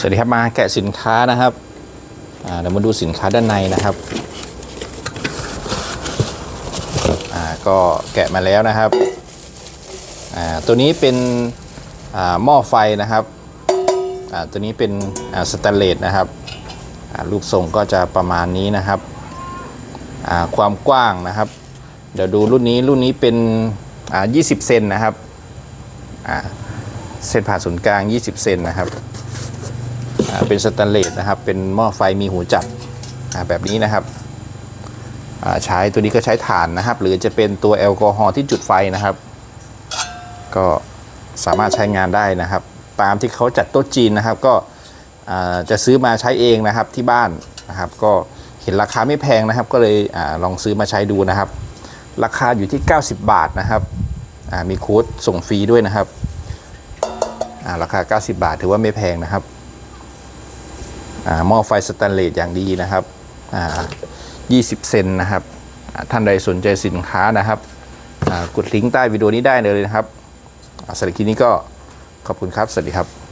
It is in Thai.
สวัสดีครับมาแกะสินค้านะครับเดี๋ยวมาดูสินค้าด้านในนะครับก็แกะมาแล้วนะครับตัวนี้เป็นหม้อไฟนะครับตัวนี้เป็นสแตนเลสนะครับลูกทรงก็จะประมาณนี้นะครับความกว้างนะครับ เดี๋ยวดูรุ่นนี้รุ่นนี้เป็น 20 เซนนะครับเส้นผ่าศูนย์กลาง 20 เซนนะครับ เป็นสแตนเลสนะครับ เป็นหม้อไฟมีหูจับแบบนี้นะครับใช้ตัวนี้ก็ใช้ถ่านนะครับ หรือจะเป็นตัวแอลกอฮอล์ที่จุดไฟนะครับ ก็สามารถใช้งานได้นะครับ ตามที่เขาจัดโต๊ะจีนนะครับ ก็จะซื้อมาใช้เองนะครับที่บ้านนะครับ ก็เห็นราคาไม่แพงนะครับ ก็เลยอลองซื้อมาใช้ดูนะครับ ราคาอยู่ที่ 90 บาทนะครับมีโค้ดส่งฟรีด้วยนะครับอ่าราคา 90 บาทถือว่าไม่แพงนะครับ หม้อไฟสแตนเลสอย่างดีนะครับ20 เซนนะครับ ท่านใดสนใจสินค้านะครับกดลิงก์ใต้วิดีโอนี้ได้เลยนะครับสำหรับคลิปนี้ก็ขอบคุณครับ สวัสดีครับ